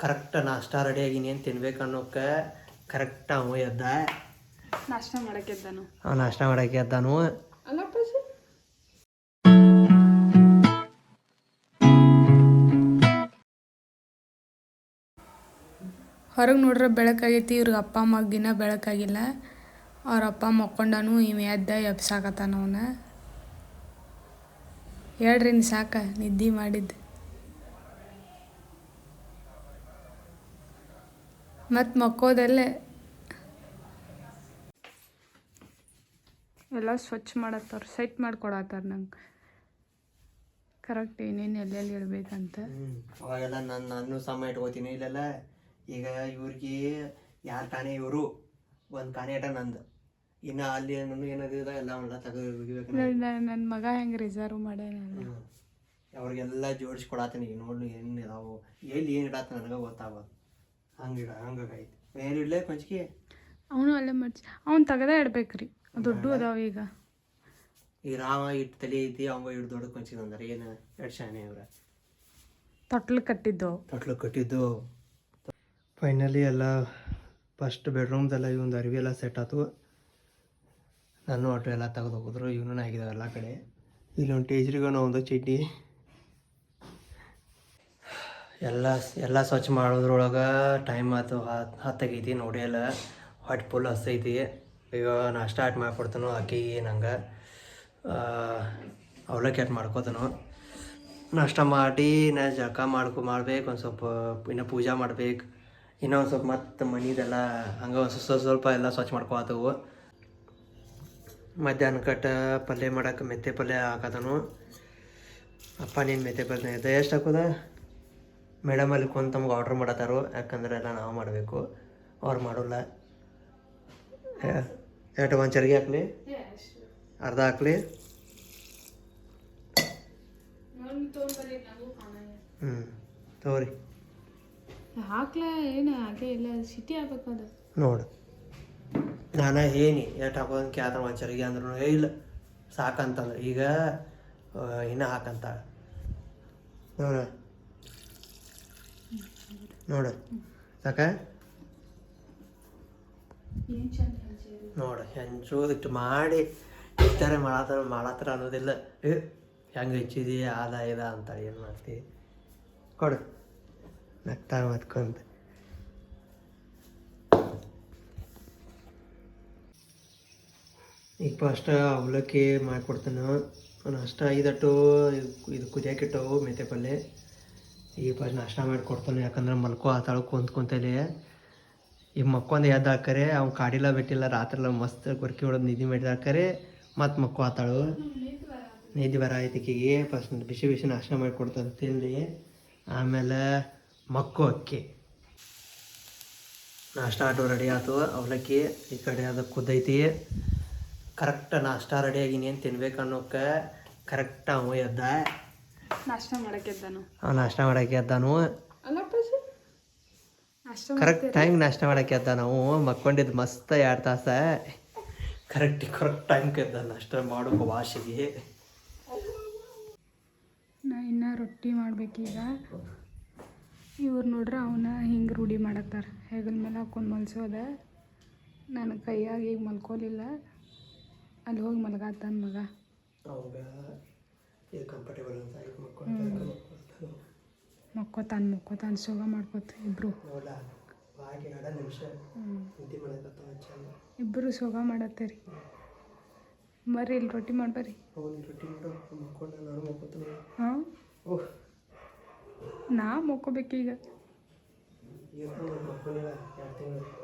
Correct ನಾಷ್ಟ ready ಆಗಿನಿ ಏನು ತಿನ್ಬೇಕು ಅನ್ನೋಕೆ ಕರೆಕ್ಟ್ ಅವ ಎದ್ದ. ನಾಷ್ಟ ಮಾಡಕ್ಕೆ ಅವ ನಾಷ್ಟ ಮಾಡಕ್ಕೆ ಎದ್ದಾನು. ಹೊರಗೆ ನೋಡ್ರೆ ಬೆಳಕಾಗೈತಿ ಇವ್ರಿಗೆ ಅಪ್ಪ ಅಮ್ಮಗಿನ ಬೆಳಕಾಗಿಲ್ಲ. ಅವ್ರ ಅಪ್ಪ ಮಕ್ಕೊಂಡಾನು ಇವ ಎದ್ದ ಎಬ್ಸಾಕತ್ತಾನ ಅವನ. ಹೇಳ್ರಿ ನೀ ಸಾಕ ನಿದ್ದೆ ಮಾಡಿದ್ದು. ಮತ್ತು ಮಕ್ಕೋದಲ್ಲೇ. ಎಲ್ಲ ಸ್ವಚ್ಛ ಮಾಡತ್ತಾರ ಸೆಟ್ ಮಾಡ್ಕೊಡತ್ತಾರ ನಂಗೆ. ಕರೆಕ್ಟ್ ಏನೇನು ಎಲ್ಲೆಲ್ಲಿ ಇಡಬೇಕಂತ. ಅವಾಗೆಲ್ಲ ನಾನು ನಾನು ಸಮ ಇಟ್ಕೋತೀನಿ ಇಲ್ಲೆಲ್ಲ ಈಗ ಇವ್ರಿಗೆ ಯಾರು ಕಾಣೆ ಇವರು ಒಂದು ಕಾಣೆ ಆಟ ನಂದು. ಇನ್ನು ಅಲ್ಲಿ ನನಗೆ ಏನಾದ್ರೂ ಎಲ್ಲ ಅವನ್ನೆಲ್ಲ ತೆಗೆದು ನನ್ನ ಮಗ ಹೆಂಗೆ ರಿಸರ್ವ್ ಮಾಡ್ಯಾನಲ್ಲ ಅವ್ರಿಗೆಲ್ಲ ಜೋಡಿಸಿ ಕೊಡತ್ತೀನಿ ಈಗ ನೋಡಿ ಏನು ಇದಾವು ಎಲ್ಲಿ ಏನು ಇಡತ್ತ ನನಗೆ ಗೊತ್ತಾಗೋದು. ಹಂಗೆ ಹಂಗಾಗೈತಿ ಬೇರೆ ಇಡ್ಲೇ ಪಂಚಿಗೆ ಅವನು ಅಲ್ಲೇ ಮಡ್ಚಿ ಅವ್ನು ತೆಗದೇ ಇಡ್ಬೇಕ್ರಿ. ದೊಡ್ಡ ಅದಾವ ಈಗ. ಈ ರಾಮ ಇಟ್ಟು ತಲೆ ಐತಿ ಅವ ಇಟ್ಟು ದೊಡ್ಡ ಪಂಚಿಗೆ ಅಂದ್ರೆ. ಏನು ಎರಡು ಶಾನೆ ಅವ್ರ? ತೊಟ್ಲು ಕಟ್ಟಿದ್ದು. ತೊಟ್ಲು ಕಟ್ಟಿದ್ದು. ಫೈನಲಿ ಎಲ್ಲ ಫಸ್ಟ್ ಬೆಡ್ರೂಮ್ದೆಲ್ಲ ಇವೊಂದು ಅರಿವಿ ಎಲ್ಲ ಸೆಟ್ ಆಯ್ತು ನಾನು ಆಟೋ ಎಲ್ಲ ತೆಗೆದು ಹೋಗಿದ್ರು. ಇವನು ಆಗಿದಾವೆ ಎಲ್ಲ ಕಡೆ. ಇಲ್ಲೊಂದು ಟೇಜ್ರಿಗೂ ಒಂದು ಚಡ್ಡಿ. ಎಲ್ಲ ಎಲ್ಲ ಸ್ವಚ್ಛ ಮಾಡೋದ್ರೊಳಗೆ ಟೈಮ್ ಆಯ್ತು ಹತ್ತು ಹತ್ತಾಗೈತಿ ನೋಡಿ ಎಲ್ಲ. ಹೊಟ್ಟೆ ಫುಲ್ ಹಸ್ತೈತಿ. ಈಗ ನಾ ಸ್ಟಾರ್ಟ್ ಮಾಡಿಕೊಡ್ತಾನು ಅಕ್ಕಿ, ನಂಗೆ. ಅವಲಕ್ಕಿ ಅಟ್ ಮಾಡ್ಕೋತಾನು. ನಾಷ್ಟ ಮಾಡಿ ನಾ ಜಳಕ ಮಾಡ್ಕೊ, ಮಾಡ್ಬೇಕು. ಒಂದು ಸ್ವಲ್ಪ ಇನ್ನು ಪೂಜೆ ಮಾಡ್ಬೇಕು. ಇನ್ನೂ ಒಂದು ಸ್ವಲ್ಪ ಮತ್ತೆ ಮನೆದೆಲ್ಲ ಹಂಗೆ ಒಂದು ಸ್ವಲ್ಪ ಸ್ವಲ್ಪ ಎಲ್ಲ ಸ್ವಚ್ಛ ಮಾಡ್ಕೊತವು. ಮಧ್ಯಾಹ್ನ ಕಟ್ಟ ಪಲ್ಯ ಮಾಡೋಕೆ ಮೆತ್ತೆ ಪಲ್ಯ ಹಾಕದನು ಅಪ್ಪ ನೀನು ಮೆತ್ತೆ ಪಲ್ಯ ಎಷ್ಟು ಹಾಕೋದ? ಮೇಡಮ್ ಅಲ್ಲಿ ಕುಂತು ತಮಗೆ ಆರ್ಡ್ರ್ ಮಾಡತ್ತಾರೋ ಯಾಕಂದ್ರೆ ಎಲ್ಲ ನಾವು ಮಾಡಬೇಕು. ಅವ್ರು ಮಾಡೋಲ್ಲ. ಎಷ್ಟು ಒಂದು ಚರ್ಗಿ ಹಾಕ್ಲಿ. ಅರ್ಧ ಹಾಕ್ಲಿ. ಹ್ಞೂ ತಗೋರಿ. ಹಾಕ್ಲ ಏನು ಹಾಗೆ ಇಲ್ಲ ಸಿಟಿ ಆಗ್ಬೇಕು ಅದು. ನೋಡು. ನಾನು ಏನಿ ಎಷ್ಟು ಹಾಕೋದಂಗೆ ಕೇಳ್ತಾನೆ ಒಂದು ಚರಿಗೆ ಅಂದ್ರು ಏ ಇಲ್ಲ ಸಾಕಂತಂದ್ರೆ. ಈಗ ಇನ್ನ ಇನ್ನೂ ಹಾಕಂತ. ನೋಡ. ನೋಡು. ಸಾಕ ನೋಡು ಹೆಂಚೋದಿಟ್ಟು ಮಾಡಿ. ಇಷ್ಟಾರೆ ಮಾಡತ್ತಾರ ಮಾಡತ್ತಾರ ಅನ್ನೋದಿಲ್ಲ. ಹೆಂಗೆ ಹೆಚ್ಚಿದಿ ಆದ ಇದ ಅಂತ ಏನು ಮಾಡ್ತಿ? ಕೊಡು. ನಗ್ತಾ ಮತ್ಕೊಂತ ಈಗ ಫಸ್ಟ್ ಅವಲಕ್ಕಿ ಮಾಡಿಕೊಡ್ತೇನೆ. ಅಷ್ಟು ಐದಟ್ಟು ಇದು ಕುದಿಯಾಕಿಟ್ಟವು ಮೆಂತೆ ಪಲ್ಯ ಈಗ ಫಸ್ಟ್ ನಾಷ್ಟ ಮಾಡಿಕೊಡ್ತಾನೆ ಯಾಕಂದ್ರೆ ಮಲ್ಕೋ ಆತಾಳು ಕುಂತ ಕುಂತಲ್ಲಿ. ಈ ಮಕ್ಕೊಂದು ಎದ್ದು ಹಾಕರೆ ಅವ್ನು ಕಾಡಿಲ್ಲ ಬಿಟ್ಟಿಲ್ಲ ರಾತ್ರಿ ಮಸ್ತ್ ಗುರ್ಕಿ ಹೊಡೆದು ನಿಧಿ ಮಾಡಿದ ಹಾಕರೆ, ಮತ್ತು ಮಕ್ಕೋ ಆತಾಳು ನಿಧಿ ಬರ ಆಯ್ತಿಕಿಗೆ ಫಸ್ಟ್ ಬಿಸಿ ಬಿಸಿ ನಾಷ್ಟ ಮಾಡಿಕೊಡ್ತಾನೆ ತಿನ್ನಲಿ ಆಮೇಲೆ ಮಕ್ಕೋ ಅಕ್ಕಿ. ನಾಷ್ಟ ಆಟೋ ರೆಡಿ ಆಯ್ತು ಅವಲಕ್ಕಿ ಈ ಕಡೆ ಅದು ಕುದ್ದೈತಿ ಕರೆಕ್ಟ್ ನಾಷ್ಟ ರೆಡಿ ಆಗಿ ಏನು ತಿನ್ಬೇಕು ಅನ್ನೋಕ್ಕೆ ಕರೆಕ್ಟ್ ಅವ ಎದ್ದ. ನಾಷ್ಟ ಮಾಡಕ್ಕೆ ಅವ ನಾಷ್ಟ ಮಾಡಕ್ಕೆ ಎದ್ದಾನು. ಕರೆಕ್ಟ್ ಟೈಮ್ ನಾಷ್ಟ ಮಾಡಕ್ಕೆ ಎದ್ದ ನಾವು. ಮಕ್ಕೊಂಡಿದ್ದು ಮಸ್ತ್ ಎರಡು ತಾಸ. ಕರೆಕ್ಟ್ ಕರೆಕ್ಟ್ ಟೈಮ್ ಎದ್ದ ನಾಷ್ಟ ಮಾಡೋಕೆ ವಾಶಿಗೆ. ನಾ ಇನ್ನ ರೊಟ್ಟಿ ಮಾಡ್ಬೇಕೀಗ ಇವ್ರು ನೋಡ್ರೆ ಅವನ ಹಿಂಗೆ ರೂಢಿ ಮಾಡತ್ತಾರ. ಹೆಗಲ ಮೇಲೆ ಹಾಕೊಂಡು ಮಲ್ಸೋದ. ನನ್ನ ಕೈಯಾಗ ಈಗ ಮಲ್ಕೊಲಿಲ್ಲ. ಅಲ್ಲಿ ಹೋಗಿ ಮಲ್ಗಾತಾನ ಮಗ. ಇದು ಕಂಫರ್ಟೇಬಲ್ ಅಂತ ಇದು ಮಕ್ಕಳು ಮಕ್ಕೋತಾನ ಮಕ್ಕೋತಾನ ಸುಗ ಮಾಡ್ಕೋತ ಇಬ್ರು. ಹಾಗೆ ನಡ ನಿಮಿಷ ನಿದ್ದೆ ಮಾಡಕತ್ತ ಚಂದ. ಇಬ್ಬರು ಸುಗ ಮಾಡತ್ತೀರಿ ಬರ್ರಿ ಇಲ್ಲಿ ರೊಟ್ಟಿ ಮಾಡ್ಬರ್ರಿ. ಅವ್ನು ರೊಟ್ಟಿ ಮಾಡು. ಮಕ್ಕೊಂಡ ನಾನು ಮಕ್ಕೋತೀನಿ. ಹಾಂ? ಓಹ್. ನಾ ಮಕ್ಕೋಬೇಕೀಗ. ಈಗ ಮಕ್ಕೊಂಡಿಲ್ಲ ಎರಡು ತಿಂಗಳು.